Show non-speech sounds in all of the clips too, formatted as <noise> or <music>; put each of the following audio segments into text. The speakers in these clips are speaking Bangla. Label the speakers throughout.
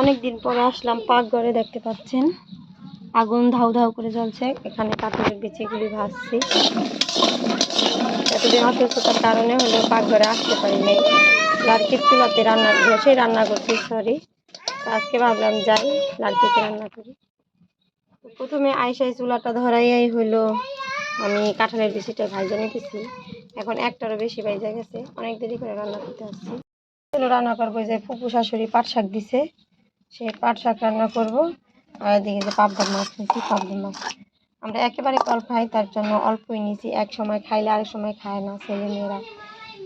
Speaker 1: অনেক দিন পরে আসলাম, পাকঘরে দেখতে পাচ্ছেন। আগুন ধাউ ধাউ করে জ্বলছে। এখানে কাঠের বিচিগুলি ভাজছি এতদিন অসুস্থতার কারণে হলেও পাকঘরে আসতে পারি নাই। লাড়কির চুলাতে রান্না বসে রান্না করছি সরি আজকে ভাবলাম যাই লাড়কিতে রান্না করি। প্রথমে আইসাই চুলাটা ধরাইয়াই হলো আমি কাঁঠালের বিচিটা ভাইজা নিতেছি। এখন একটারও বেশি ভাইজা গেছে। অনেক দেরি করে রান্না করতে আসছি। রান্না করব যে ফুপু শাশুড়ি পাট শাক দিছে। সেই পাট শাক রান্না করব। আর এদিকে যে পাবদা মাছ নিয়েছি, পাবদা মাছ। আমরা একেবারে কল খাই, তার জন্য অল্পই নিয়েছি। এক সময় খাইলে আরেক সময় খায় না ছেলে মেয়েরা।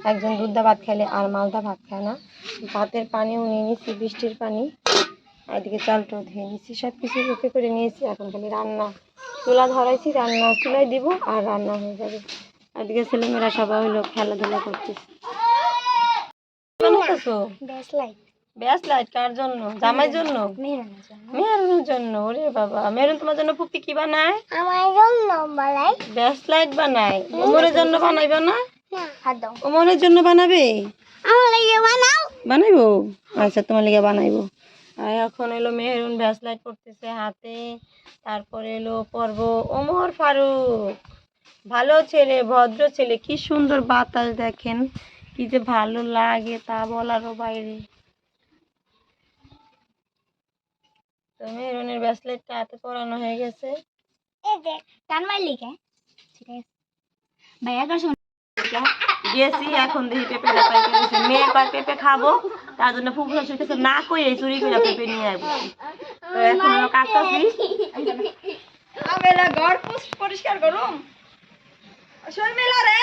Speaker 1: একজন দুধদা ভাত খাইলে আর মালদা ভাত খায় না। ভাতের পানিও নিয়ে নিয়েছি, বৃষ্টির পানি। আর এদিকে চালটাও ধুয়ে নিয়েছি সব কিছু রুখে করে নিয়েছি। এখন খালি রান্না। চুলা ধরাইছি, রান্না চুলাই দিব আর রান্না হয়ে যাবে। এদিকে ছেলেমেয়েরা সবাই হলো খেলাধুলা করতেছে। ব্যাস লাইট কার জন্য? জামাইয়ের জন্য? মেহরুনের জন্য। ওরে বাবা। মেহরুন তোমার জন্য পুপি কি বানায়?
Speaker 2: আমার জন্য বলাই
Speaker 1: ব্যাস লাইট বানায়। ওমরের জন্য বানাইবে না?
Speaker 2: না হাত দাও
Speaker 1: ওমরের জন্য বানাবে?
Speaker 2: আমার লাগে বানাও।
Speaker 1: বানাইবো? আচ্ছা তোমার লিগে বানাইবো। আর এখন এলো মেহরুন ব্যাস লাইট করতেছে হাতে। তারপরে এলো পর্ব ওমর ফারুক। ভালো ছেলে ভদ্র ছেলে। কি সুন্দর বাতাস দেখেন। কি যে ভালো লাগে তা বলারও বাইরে। তো মেহরুনের ব্যাস হাতে পরানো হয়ে গেছে।
Speaker 2: টান মারলি কে? ঠিক আছে। ভাইয়া কার শোন।
Speaker 1: গেছি এখন দেখি পেঁপেটা পাই পেরেছে মেয়ে কয় পেঁপে খাব? তার জন্য ফুফু শাশুড়ি কাছে না কই এই চুরি করে পেঁপে নিয়ে আসব তো এখন হলো কাটতাছি।
Speaker 3: আবেলা ঘর পরিষ্কার করুম। শর্মিলা রে।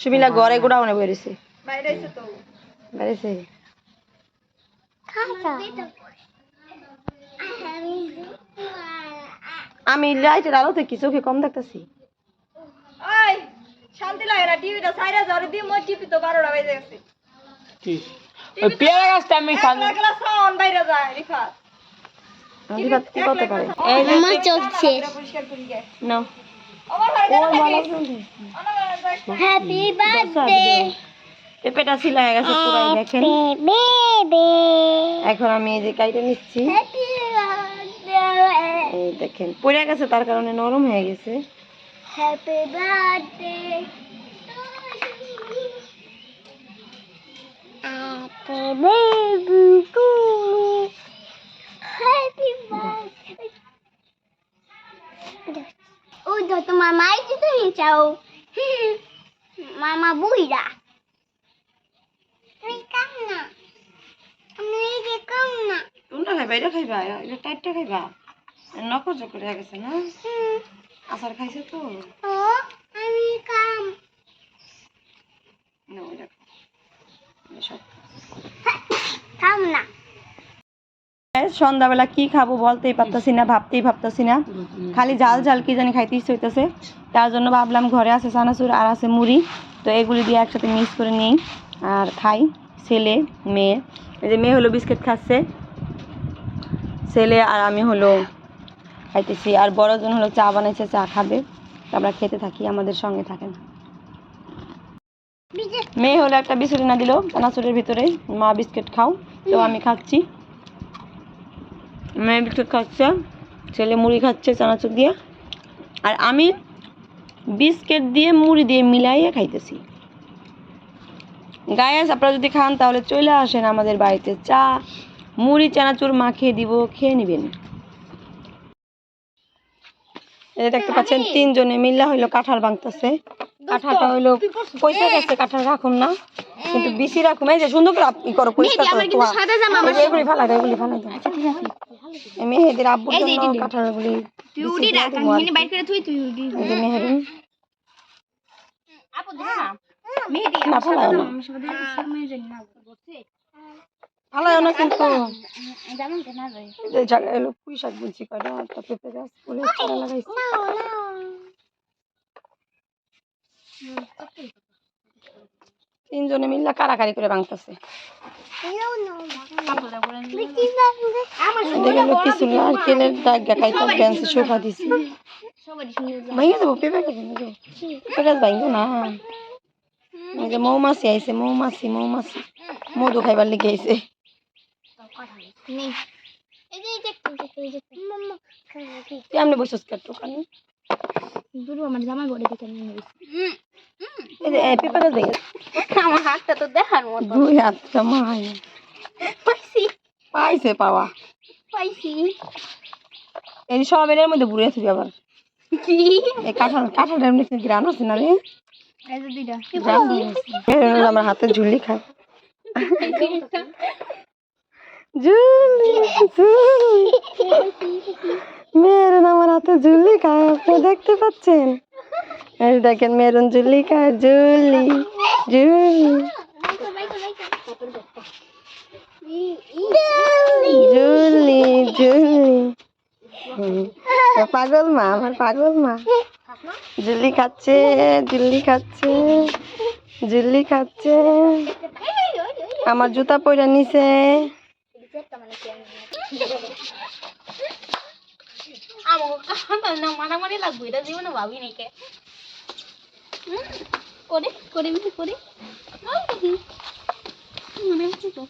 Speaker 1: সুমিলা ঘরে গোডাউনে বেরিয়েছে
Speaker 3: বাইরে এসে তো।
Speaker 1: বেরিয়েছে
Speaker 2: খাসা
Speaker 1: আমি লাইটের আলোতে কি চোখে কম দেখতেছি?
Speaker 3: ওই শান্তি লাগে না টিভিটা সাইরা ঝরে দিয়ে মই টিপি তো বারোটা বেজে গেছে।
Speaker 4: ওই পেয়ারা গাছটা আমি
Speaker 3: একলা একলা সাউন্ড বাইরে যায় রিফাত।
Speaker 1: রিফাত কি করতে পারে? এই যে
Speaker 2: আমার চলছে
Speaker 1: নাও
Speaker 3: আমার ঘরে
Speaker 1: পেঁপেটা সিলাই গেছে পুরাই দেখেন। এখন আমি এই যে কাইটা নিচ্ছি। এই দেখেন পড়ে গেছে তার কারণে নরম হয়ে গেছে।
Speaker 2: Happy birthday baby to happy birthday ওই তো তোমার মাই যদি নিয়ে চাও মামা বুইরা তুমি কাম না আমি এই যে কাম না
Speaker 1: কোনটা খাইবা? এটা খাইবা এটা টাইটটা খাইবা? নকর চকর হয়ে গেছে না? আচার খাইছে তো?
Speaker 2: আমি কাম
Speaker 1: সব
Speaker 2: না।
Speaker 1: সন্ধ্যাবেলা কি খাব বলতেই পারতাছি না ভাবতেই ভাবতাছি না। খালি জাল জাল কি জানি খাইতে ইচ্ছে হইতেছে। তার জন্য ভাবলাম ঘরে আছে চানাচুর আর আছে মুড়ি। তো এগুলি দিয়ে একসাথে মিক্স করে নিই। আর খাই ছেলে মেয়ে। এই যে মেয়ে হলো বিস্কিট খাচ্ছে। ছেলে আর আমি হলো খাইতেছি। আর বড়জন হলো চা বানাইছে, চা খাবে। আমরা খেতে থাকি, আমাদের সঙ্গে থাকেন। মেয়ে হলো একটা বিস্কুট না দিল চানাচুরের ভিতরে। মা বিস্কিট খাও, তো আমি খাচ্ছি। মেয়ে বিস্কুট খাচ্ছে, ছেলে মুড়ি খাচ্ছে চানাচুর দিয়ে। আর আমি বিস্কিট দিয়ে, মুড়ি দিয়ে মিলাইয়ে খাইতেছি। গায়ে আপনারা যদি খান তাহলে চলে আসেন আমাদের বাড়িতে চা। মুড়ি চানাচুর মাখিয়ে দিব খেয়ে নেবেন। এই দেখতে পাচ্ছেন তিনজনে মিল্লা হইল কাঁঠাল ভাঙতেছে কাঁঠালটা হইল পয়সা গেছে কাঁঠাল রাখুন না। কিন্তু বেশি রাখুন এই যে সুন্দর করে ই যে এগুলি ফালা দাও এগুলি ফালা দাও এই মেহেদির আব্বুর জন্য কাঁঠালগুলি মেহেরুন
Speaker 2: আপু না। মেহেদি
Speaker 1: না। না ফালাও না কিন্তু।
Speaker 2: না
Speaker 1: এলো পুঁই শাক কয়টা একটা পেঁপে গাছ ফুলের চারা লাগাইছি। তিনজনে মিল্লা কারাকারি করে ভাঙতেছে। কিছু সোফা দিছি। ভাঙে দেবো পেঁপে গাছ পেঁপে ভাঙবো না। মৌমাছি আইছে মৌমাছি মৌমাছি। মধু খাইবার লিগে আইছে।
Speaker 2: নেই
Speaker 1: কেমনে দোকানে
Speaker 2: দুরু আমার জামা নিয়ে আমার হাতটা তো দেখার মতো।
Speaker 1: দুই
Speaker 2: পাইছি।
Speaker 1: পাইছে পাওয়া।
Speaker 2: পাইছি।
Speaker 1: এই সব এর মধ্যে আবার।
Speaker 2: কি?
Speaker 1: এই কাঁঠাল কাঁঠালটা এমনি কি গ্রান আছে না রে?
Speaker 2: এই যে দুইটা।
Speaker 1: আমার হাতে ঝুলি খায়। ঝুলি মেরুন আমার হাতে খায়, আপনি দেখতে পাচ্ছেন? এই দেখেন, মেরুন খায় ঝুলি ঝুলি ঝুলি ঝুলি পাগল মা, আমার পাগল মা। ঝুলি খাচ্ছে ঝুলি খাচ্ছে ঝুলি খাচ্ছে। আমার জুতা পরে নিছে।
Speaker 2: মারামারি লাগবে এটা জীবনে ভাবি করে করে করে মনে হচ্ছে তো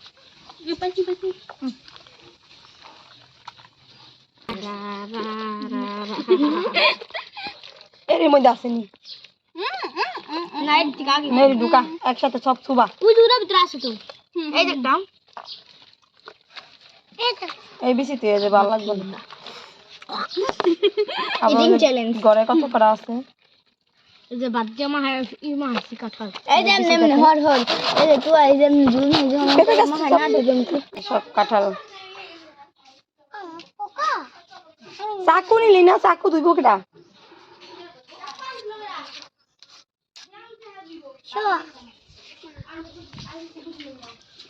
Speaker 1: এর মধ্যে আসেনি
Speaker 2: নাইট থেকে আগে
Speaker 1: মেরি ঢুকা একসাথে সব
Speaker 2: ওই দূরের ভিতরে আছে তো। এই দেখ দাম।
Speaker 1: এই বেশি তুই যে ভালো লাগবে না। <laughs> আবার
Speaker 2: Eating
Speaker 1: ওই যে ঘরে কত করা আছে?
Speaker 2: যে বাদ জামা ই হাসি কাঠাল এই যে এমনি হর হর। এই যে তুই এই যে জুন এই যে
Speaker 1: পেঁপে গাছ
Speaker 2: না দেবেন
Speaker 1: সব। কাঁঠাল। চাকু নিলি না? চাকু দুই বকেটা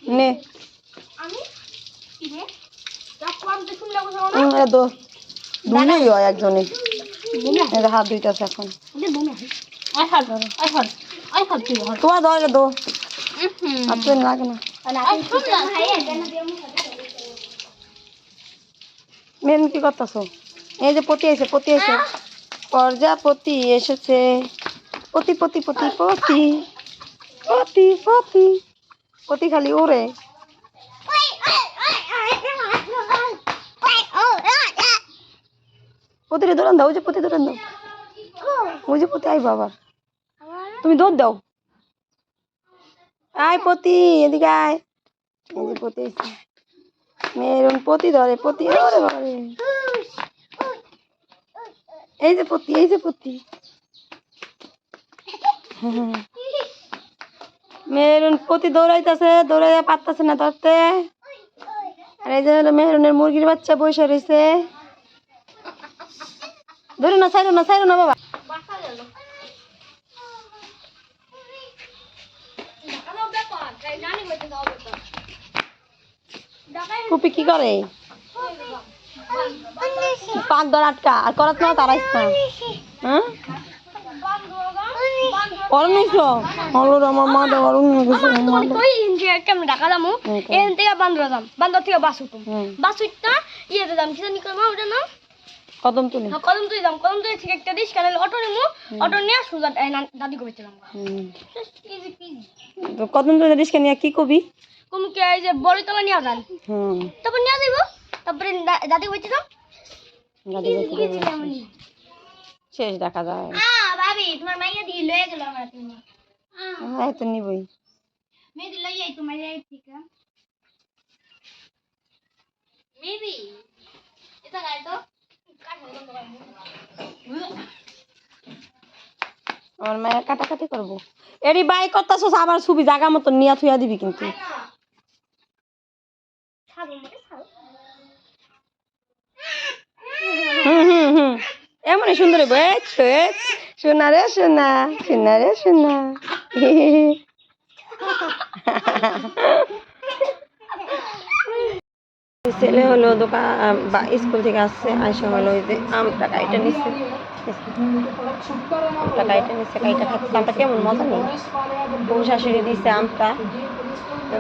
Speaker 1: নে। হুম, এ দো হয় একজনে। হাত আছে এখন। তোমার দো। লাগে না। মেন কি করতেছো? এই যে পতি এসে পতি এসে। প্রজাপতি এসেছে। পতি পতি পতি পতি। পতি পতি। পতি খালি ওরে। পতিরে দৌড়ান দাও, ওই যে পতি দৌড়ান দাও। ওই যে পতি আই বাবা। তুমি দৌড় দাও। আয় পতি এদিকে আয়। পতি এসে মেরুন পতি ধরে পতি ধরে বাবারে এই যে পতি এই যে পতি মেরুন পতি দৌড়াইতেছে, দৌড়াইয়া পারতেছে না ধরতে। আর এই যে হলো মেহরুনের মুরগির বাচ্চা বসে রয়েছে। ধরো না সাইরো না সাইরো না বাবা। ফুপি কি করে? পাক ধর আটকা আর করাত না তারাইস না। হ্যাঁ? অরণ নিছো হলো আমার মা দে অরণ নিয়ে গেছে দে।
Speaker 2: ওই ইন্দি কেমন ঢাকা দামু এখান থেকে বান্দর দাম বান্দর থেকে বাস উঠুম বাস উঠতা ইয়েতে দাম কি জানি করব ওটা না
Speaker 1: কদম তুলি।
Speaker 2: হ্যাঁ, কদম তুই দাম কদম তুই থেকে একটা রিক্সা নিলে অটো নিমু অটো নিয়ে সুজা দাদি ইজি পিজি
Speaker 1: তো কদম তুলি রিস্কা নিয়ে কি কবি?
Speaker 2: কম কে এই যে বড়তলা নিয়ে যান
Speaker 1: হুম।
Speaker 2: তারপর নিয়ে যাইব। তারপরে দাদি
Speaker 1: গাড়ি গাড়ি। শেষ দেখা যায়।
Speaker 2: আ ভাবি তোমার মাইয়া দিয়ে লয়ে গেল আমার তুমি
Speaker 1: হ্যাঁ তো নিবই।
Speaker 2: মেয়েদি লই যাই তোমার এই থেকে। মেবি এটা গাই তো।
Speaker 1: আমার মায়ের কাটাকাটি করব। এরি বাই করতেছস, আবার ছবি জাগা মতো নিয়া থুয়া দিবি কিন্তু। হুম হুম হুম। এমনই সুন্দর সোনা রে, সোনা সোনা রে, সোনা। <laughs> ছেলে হলো দোকান বা স্কুল থেকে আসছে, আইসা হলো ওই যে আমটা কাইটা নিচ্ছে আমটা কাইটা নিচ্ছে কাইটা খাচ্ছে। আমটা কেমন মজা নেই। বউ শাশুড়ি দিছে আমটা।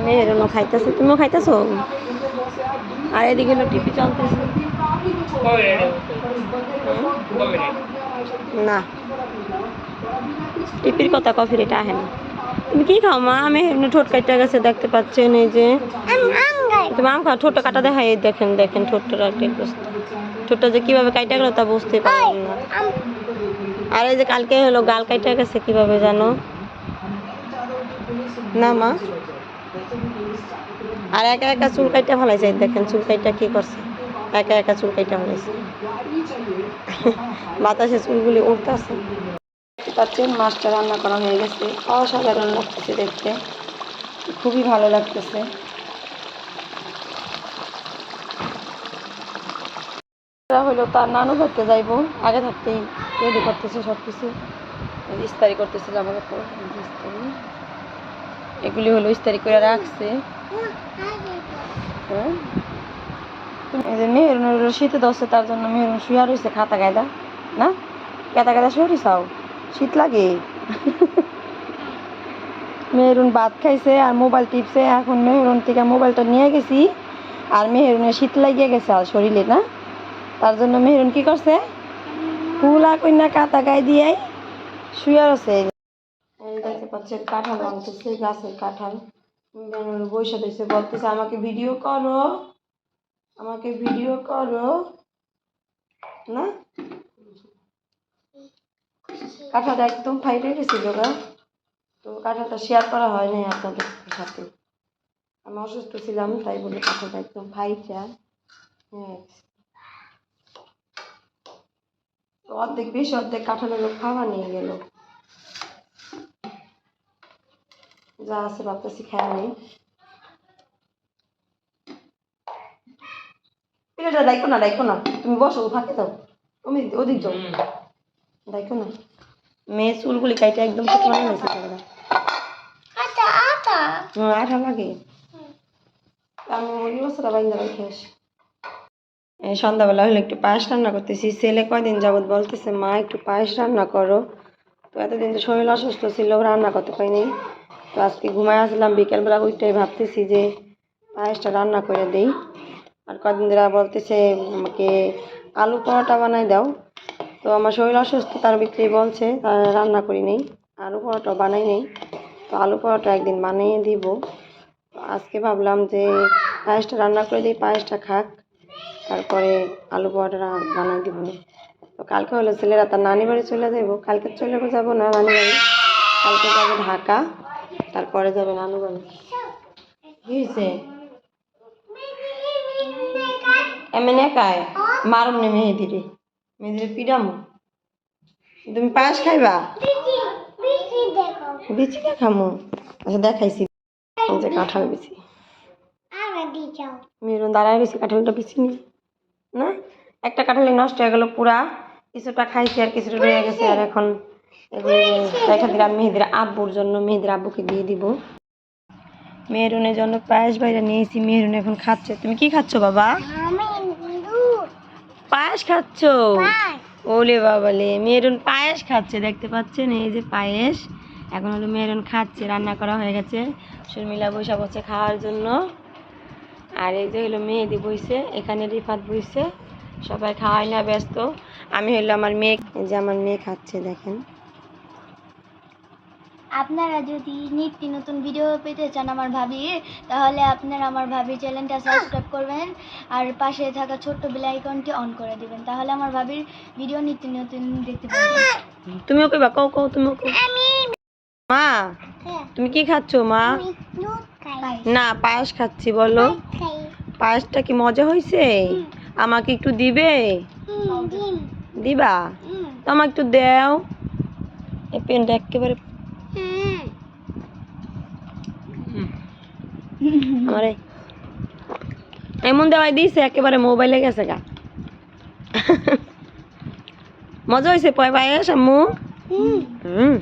Speaker 1: মেয়ের জন্য খাইতেছে। তুমিও খাইতেছো? আর এদিকে হলো টিভি চলতেছে। না। টিপির কথা কফির এটা আহে না। তুমি কি খাও মা? আমি এমনি ঠোঁট কাটা গেছে দেখতে পাচ্ছেন এই যে। তুমি আম খাও ঠোঁটটা কাটা দেখাই এই দেখেন দেখেন ঠোঁটটা একটা অবস্থা। ঠোঁটটা যে কীভাবে কাইটা গেলো তা বুঝতে পারলাম না। আর এই যে কালকে হলো গাল কাইটা গেছে কীভাবে জানো? না মা। আর একা একা চুল কাইটা ফেলাইছে এই দেখেন চুল কাইটা কি করছে। একা একা চুল কাইটা ফেলাইছে। বাতাসে চুলগুলি উঠতেছে পাচ্ছেন, মাছটা রান্না করা হয়ে গেছে। অসাধারণ লাগতেছে দেখতে। খুবই ভালো লাগতেছে। হলো তার নানু বাড়িতে যাইবো। আগে থাকতেই রেডি করতেছে সব কিছু ইস্তারি করতেছে জামা কাপড় ইস্তারি। এগুলি হলো ইস্তারি করে রাখছে। হ্যাঁ? এই যে মেহরুনের হলো শীতে দশে তার জন্য মেহরুন শুয়া রয়েছে খাতা গায়দা না? গাদা গাদা শুয়ে চাও শীত লাগে। মেহরুন ভাত খাইছে আর মোবাইল টিপছে। এখন মেহরুন থেকে মোবাইলটা নিয়ে গেছি আর মেহরুনের শীত লাগিয়ে গেছে আর শরীরে, না? তার জন্য মেহরুন কি করছে? ফুলা কন্যা কাতা গায়ে দিয়ে শুয়ে আছে। দেখতে কাঁঠাল আনতেছে, গাছের কাঁঠাল। বসে দিয়েছে বলতেছে, আমাকে ভিডিও করো। আমাকে ভিডিও করো। না? কাঁঠালটা একদম ফাইটে গেছিল গা তো কাঁঠালটা শেয়ার করা হয় নাই আপনাদের সাথে। আমি অসুস্থ ছিলাম তাই বলে কাঁঠালটা একদম ফাইটা হ্যাঁ তো অর্ধেক বেশি অর্ধেক কাঁঠালের লোক খাওয়া নিয়ে গেল। যা আছে ভাবতেছি খাওয়া নেই। এটা ডাইকো না ডাইকো না। তুমি বসো ফাঁকে দাও তুমি ওদিক যাও। দেখো না। মেয়ে চুলগুলি কাইটা একদম বানিয়ে হয়েছে হ্যাঁ আঠা লাগে। আমি বাইন্দা রেখে এই সন্ধ্যাবেলা হলে একটু পায়েস রান্না করতেছি। ছেলে কয়দিন যাবত বলতেছে মা একটু পায়েস রান্না করো। তো এতদিন তো শরীর অসুস্থ ছিল রান্না করতে পারিনি। তো আজকে ঘুমায় আসলাম বিকেলবেলা ওইটাই ভাবতেছি যে পায়েসটা রান্না করে দেই। আর কদিন ধরে বলতেছে আমাকে আলু পরোটা বানাই দাও। তো আমার শরীর অসুস্থ, তার ভিতরেই বলছে রান্না করি নেই, আলু পরোটা বানাই নেই। তো আলু পরোটা একদিন বানিয়ে দিব। আজকে ভাবলাম যে পায়েসটা রান্না করে দিই, পায়েসটা খাক, তারপরে আলু পরোটা বানাই দিব। না তো কালকে হলো ছেলেরা, তার নানি বাড়ি চলে যাব। কালকে চলে যাব না নানি বাড়ি? কালকে যাবে ঢাকা, তারপরে যাবে নানু বাড়ি। হয়েছে এমন একাই? মারুম নে মেহেদিরে মেহেদিরে পিডামু তুমি পায়েস খাইবা? বিচি কে খামু? আচ্ছা দেখাইছি। যে কাঁঠাল বিচি। মেরুন দাঁড়ায় রয়েছে, কাঁঠালটা বিচি নি না? একটা কাঁঠালি নষ্ট হয়ে গেল পুরা। কিছুটা খাইছি আর কিছুটা রয়ে গেছে আর এখন রেখে দিলাম মেহেদির আব্বুর জন্য মেহেদির আব্বুকে দিয়ে দিব। মেহরুনের জন্য পায়েস বাইরে নিয়েছি মেহরুন এখন খাচ্ছে। তুমি কি খাচ্ছ বাবা? পায়েস খাচ্ছ? ওলে বাবালে মেরুন পায়েস খাচ্ছে দেখতে পাচ্ছেন? এই যে পায়েস। এখন হলো মেরুন খাচ্ছে রান্না করা হয়ে গেছে। শর্মিলা বৈশা বসে খাওয়ার জন্য। আর এই যে হলো মেহেদি বইছে এখানে রিফাত বইছে। সবাই খাওয়াই না ব্যস্ত। আমি হলো আমার মেয়ে যে আমার মেয়ে খাচ্ছে দেখেন।
Speaker 2: আপনারা যদি নিত্য নতুন ভিডিও পেতে চান আমার ভাবি তাহলে আপনারা আমার ভাবি চ্যানেলটা সাবস্ক্রাইব করবেন আর পাশে থাকা ছোট্ট বেল আইকনটি অন করে দিবেন। তাহলে আমার ভাবির ভিডিও নিত্য নতুন দেখতে পাবেন।
Speaker 1: তুমিও কইবা কও কও তুমিও কও মা
Speaker 2: হ্যাঁ।
Speaker 1: তুমি কি খাচ্ছ মা? না পায়েস খাচ্ছি বলো। পায়েসটা কি মজা হয়েছে আমাকে একটু দিবে? দিবা? তো আমাকে একটু দেও। এই পেনটা একেবারে আমারে। এমন দেওয়াই দিছে একেবারে মোবাইলে গেছে গা। মজা হয়েছে পয় পায়ে আম্মু হুম।